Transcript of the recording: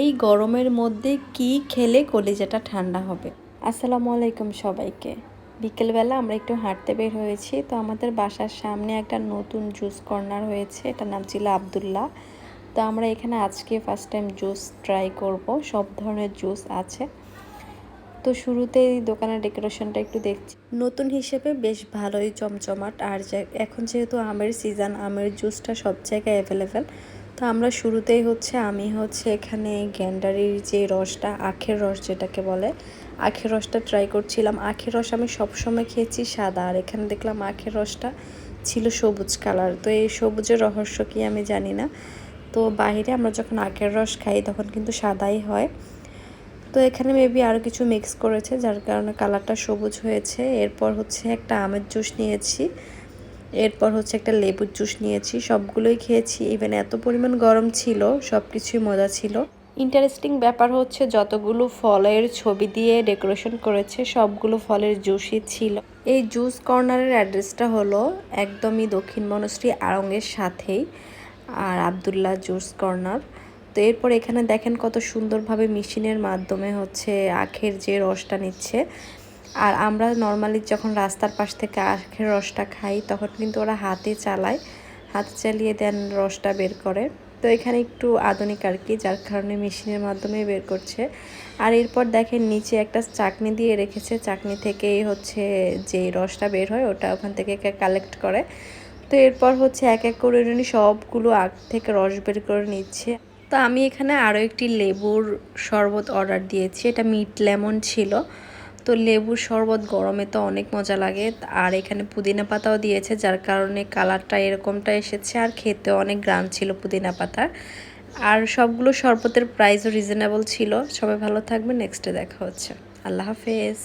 এই গরমের মধ্যে কি খেলে কলিজাটা ঠান্ডা হবে? আসসালামু আলাইকুম সবাইকে। বিকেলবেলা আমরা একটু হাঁটতে বের হয়েছি, তো আমাদের বাসার সামনে একটা নতুন জুস কর্নার হয়েছে, এটার নাম ছিল আবদুল্লাহ। তো আমরা এখানে আজকে ফার্স্ট টাইম জুস ট্রাই করব, সব ধরনের জুস আছে। তো শুরুতেই দোকানের ডেকোরেশনটা একটু দেখছি। নতুন হিসেবে বেশ ভালোই চমচমাট, আর এখন যেহেতু আমের সিজন আমের জুসটা সব জায়গায় অ্যাভেলেবেল তো আমরা শুরুতেই হচ্ছে, আমি হচ্ছে এখানে গ্যান্ডারির যে রসটা, আখের রস যেটাকে বলে, আখের রসটা ট্রাই করছিলাম। আখের রস আমি সবসময় খেয়েছি সাদা, আর এখানে দেখলাম আখের রসটা ছিল সবুজ কালার তো এই সবুজের রহস্য কি আমি জানি না। তো বাইরে আমরা যখন আখের রস খাই, তখন কিন্তু সাদাই হয়। তো এখানে মেবি আরও কিছু মিক্স করেছে, যার কারণে কালারটা সবুজ হয়েছে। এরপর হচ্ছে একটা আমের জুস নিয়েছি। এরপর হচ্ছে একটা লেবুর জুস নিয়েছি। সবগুলোই খেয়েছি। ইভেন এত পরিমাণ গরম ছিল সব কিছুই মজা ছিল। ইন্টারেস্টিং ব্যাপার হচ্ছে যতগুলো ফলের ছবি দিয়ে ডেকোরেশন করেছে, সবগুলো ফলের জুসই ছিল। এই জুস কর্নারের অ্যাড্রেসটা হলো একদমই দক্ষিণ মনশ্রী আড়ঙ্গের সাথেই, আর আবদুল্লাহ জুস কর্নার। তো এরপর এখানে দেখেন কত সুন্দরভাবে মেশিনের মাধ্যমে হচ্ছে আখের যে রসটা নিচ্ছে আর আমরা নর্মালি যখন রাস্তার পাশ থেকে আখের রসটা খাই, তখন কিন্তু ওরা হাতে চালায়। হাতে চালিয়ে দেন রসটা বের করে। তো এখানে একটু আধুনিক আর কি, যার কারণে মেশিনের মাধ্যমে বের করছে। আর এরপর দেখেন নিচে একটা চাকনি দিয়ে রেখেছে। চাকনি থেকেই হচ্ছে যে রসটা বের হয়, ওটা ওখান থেকে কালেক্ট করে। তো এরপর হচ্ছে এক এক করে উনি সবগুলো আগ থেকে রস বের করে নিচ্ছে। তো আমি এখানে আরও একটি লেবুর শরবত অর্ডার দিয়েছি। এটা মিট লেমন ছিল। তো লেবুর শরবত গরমে তো অনেক মজা লাগে। আর এখানে পুদিনা পাতাও দিয়েছে, যার কারণে কালারটা এরকমটা এসেছে। আর খেতে অনেক গ্রাম ছিল পুদিনা পাতার। আর সবগুলো শরবতের প্রাইসও রিজনেবল ছিল। সবাই ভালো থাকবে নেক্সটে দেখা হচ্ছে। আল্লাহ হাফেজ।